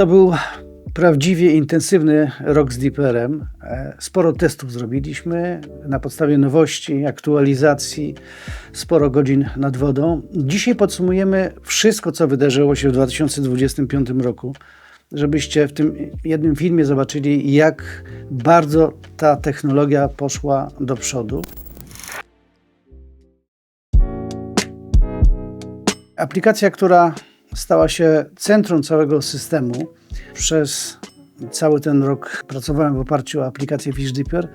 To był prawdziwie intensywny rok z Deeperem. E, Sporo testów zrobiliśmy na podstawie nowości, aktualizacji, sporo godzin nad wodą. Dzisiaj podsumujemy wszystko, co wydarzyło się w 2025 roku, żebyście w tym jednym filmie zobaczyli, jak bardzo ta technologia poszła do przodu. Aplikacja, która stała się centrum całego systemu. Przez cały ten rok pracowałem w oparciu o aplikację FishDeeper,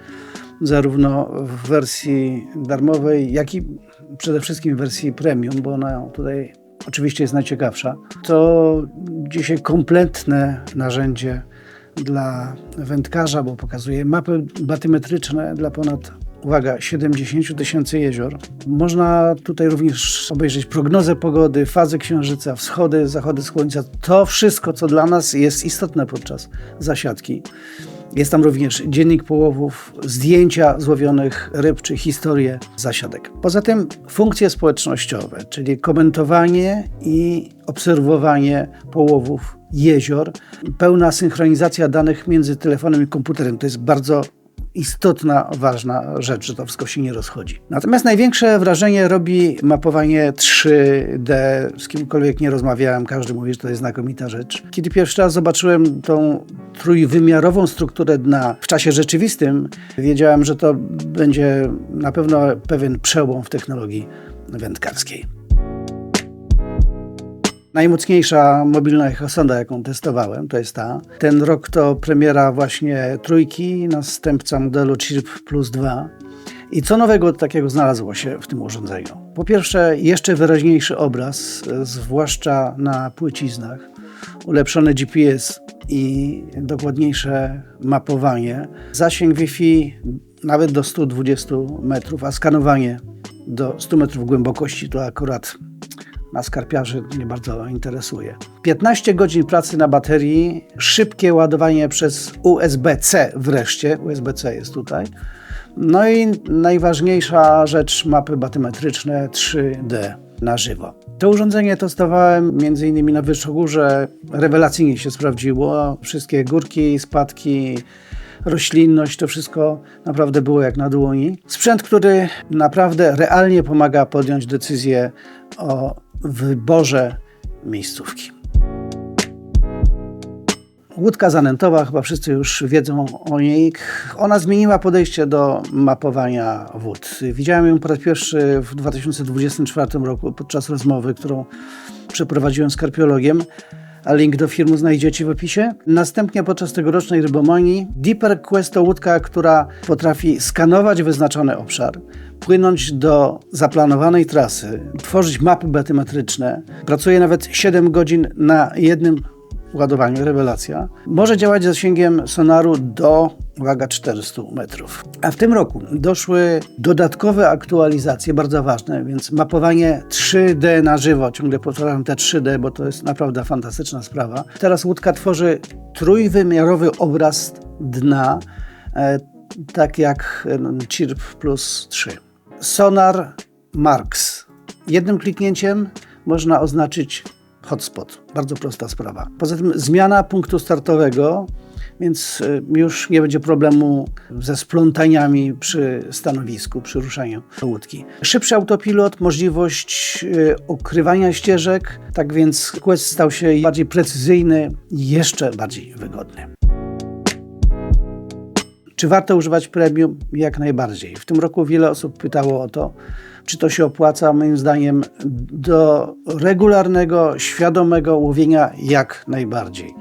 zarówno w wersji darmowej, jak i przede wszystkim w wersji premium, bo ona tutaj oczywiście jest najciekawsza. To dzisiaj kompletne narzędzie dla wędkarza, bo pokazuje mapy batymetryczne dla ponad uwaga, 70 tysięcy jezior. Można tutaj również obejrzeć prognozę pogody, fazę księżyca, wschody, zachody słońca. To wszystko, co dla nas jest istotne podczas zasiadki. Jest tam również dziennik połowów, zdjęcia złowionych ryb czy historie zasiadek. Poza tym funkcje społecznościowe, czyli komentowanie i obserwowanie połowów jezior, pełna synchronizacja danych między telefonem i komputerem. To jest bardzo istotna, ważna rzecz, że to wszystko się nie rozchodzi. Natomiast największe wrażenie robi mapowanie 3D. Z kimkolwiek nie rozmawiałem, każdy mówi, że to jest znakomita rzecz. Kiedy pierwszy raz zobaczyłem tą trójwymiarową strukturę dna w czasie rzeczywistym, wiedziałem, że to będzie na pewno pewien przełom w technologii wędkarskiej. Najmocniejsza mobilna echosonda, jaką testowałem, to jest ta. Ten rok to premiera właśnie trójki, następca modelu CHIRP Plus 2. I co nowego takiego znalazło się w tym urządzeniu? Po pierwsze, jeszcze wyraźniejszy obraz, zwłaszcza na płyciznach, ulepszony GPS i dokładniejsze mapowanie, zasięg Wi-Fi nawet do 120 metrów, a skanowanie do 100 metrów głębokości to akurat na skarpiarzy nie bardzo interesuje. 15 godzin pracy na baterii, szybkie ładowanie przez USB-C wreszcie, USB-C jest tutaj. No i najważniejsza rzecz, mapy batymetryczne 3D na żywo. To urządzenie testowałem m.in. na Wyszogórze. Rewelacyjnie się sprawdziło. Wszystkie górki, spadki, roślinność, to wszystko naprawdę było jak na dłoni. Sprzęt, który naprawdę realnie pomaga podjąć decyzję o wyborze miejscówki. Łódka zanętowa, chyba wszyscy już wiedzą o niej. Ona zmieniła podejście do mapowania wód. Widziałem ją po raz pierwszy w 2024 roku podczas rozmowy, którą przeprowadziłem z karpiologiem a link do filmu znajdziecie w opisie. Następnie podczas tegorocznej rybomanii Deeper Quest to łódka, która potrafi skanować wyznaczony obszar, płynąć do zaplanowanej trasy, tworzyć mapy batymetryczne. Pracuje nawet 7 godzin na jednym ładowaniu, rewelacja, może działać zasięgiem sonaru do, uwaga, 400 metrów. A w tym roku doszły dodatkowe aktualizacje, bardzo ważne, więc mapowanie 3D na żywo, ciągle powtarzam te 3D, bo to jest naprawdę fantastyczna sprawa. Teraz łódka tworzy trójwymiarowy obraz dna, e, tak jak e, CHIRP plus 3. Sonar Marks. Jednym kliknięciem można oznaczyć hotspot. Bardzo prosta sprawa. Poza tym zmiana punktu startowego, więc y, już nie będzie problemu ze splątaniami przy stanowisku, przy ruszaniu łódki. Szybszy autopilot, możliwość y, ukrywania ścieżek, tak więc Quest stał się bardziej precyzyjny i jeszcze bardziej wygodny. Czy warto używać premium? Jak najbardziej. W tym roku wiele osób pytało o to, czy to się opłaca. Moim zdaniem do regularnego, świadomego łowienia jak najbardziej.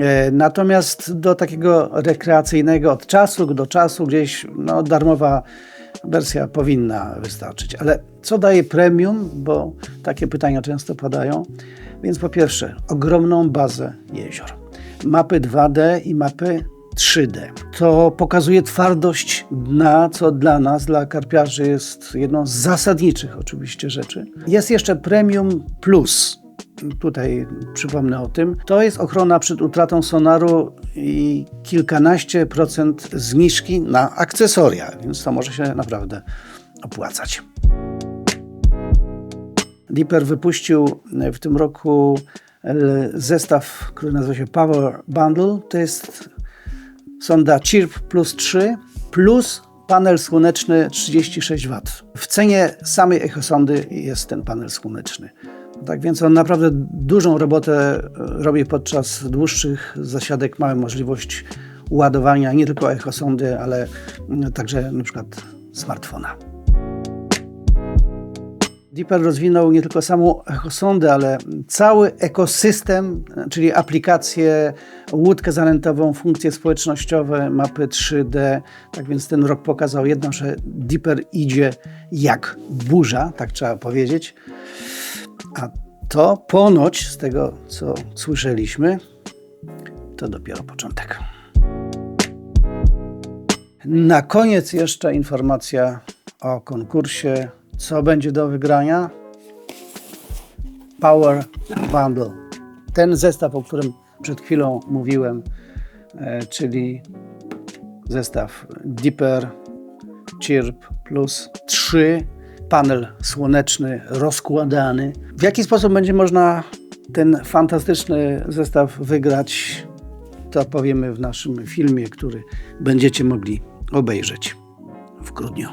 E, natomiast do takiego rekreacyjnego od czasu do czasu gdzieś no, darmowa wersja powinna wystarczyć. Ale co daje premium? Bo takie pytania często padają. Więc po pierwsze, ogromną bazę jezior. Mapy 2D i mapy 3D. To pokazuje twardość dna, co dla nas, dla karpiarzy jest jedną z zasadniczych oczywiście rzeczy. Jest jeszcze Premium Plus. Tutaj przypomnę o tym. To jest ochrona przed utratą sonaru i kilkanaście procent zniżki na akcesoria, więc to może się naprawdę opłacać. Deeper wypuścił w tym roku zestaw, który nazywa się Power Bundle. To jest sonda CHIRP plus 3 plus panel słoneczny 36 W. W cenie samej echosondy jest ten panel słoneczny. Tak więc on naprawdę dużą robotę e, robi podczas dłuższych zasiadek. Mamy możliwość ładowania nie tylko echosondy, ale mm, także przykład smartfona. Deeper rozwinął nie tylko samą echosondę, ale cały ekosystem, czyli aplikacje, łódkę zanętową, funkcje społecznościowe, mapy 3D. Tak więc ten rok pokazał jedno, że Deeper idzie jak burza, tak trzeba powiedzieć. A to ponoć, z tego co słyszeliśmy, to dopiero początek. Na koniec jeszcze informacja o konkursie. Co będzie do wygrania? Power Bundle. Ten zestaw, o którym przed chwilą mówiłem, e, czyli zestaw Deeper Chirp plus 3, panel słoneczny rozkładany. W jaki sposób będzie można ten fantastyczny zestaw wygrać? To powiemy w naszym filmie, który będziecie mogli obejrzeć w grudniu.